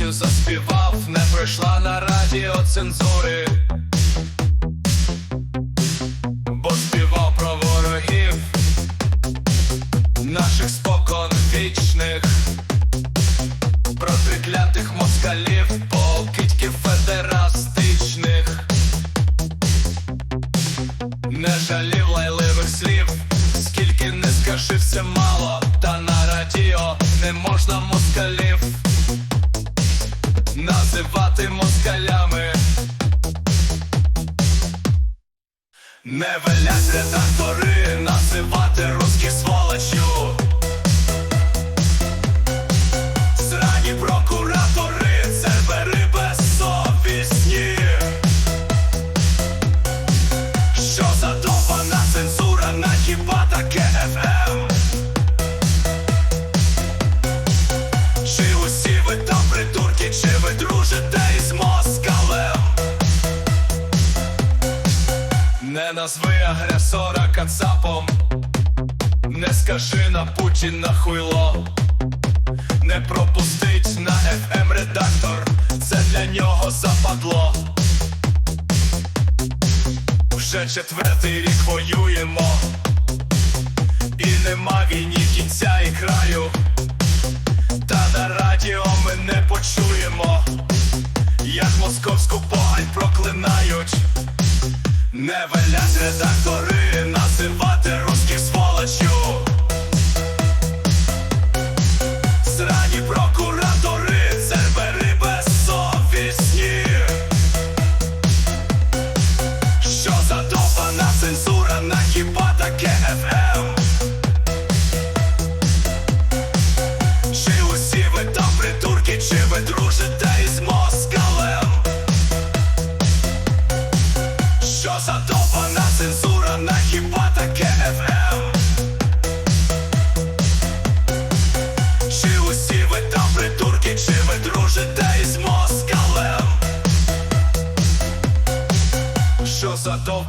пісню заспівав, не пройшла на радіо цензури. Бо співав про ворогів наших називати москалями. Не велять редактори називати русських сволочю. Назви агресора кацапом, не скажи на Путіна хуйло, не пропустить на FM редактор, це для нього западло. Вже четвертий рік воюємо, і нема війні кінця і краю. Та на радіо ми не почуємо, як московську погань проклинають. Не велять редактори називати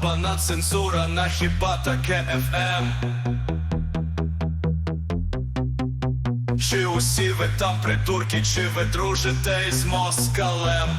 задовбана цензура на хіба таке ФМ? Чи усі ви там придурки, чи ви дружите із москалем?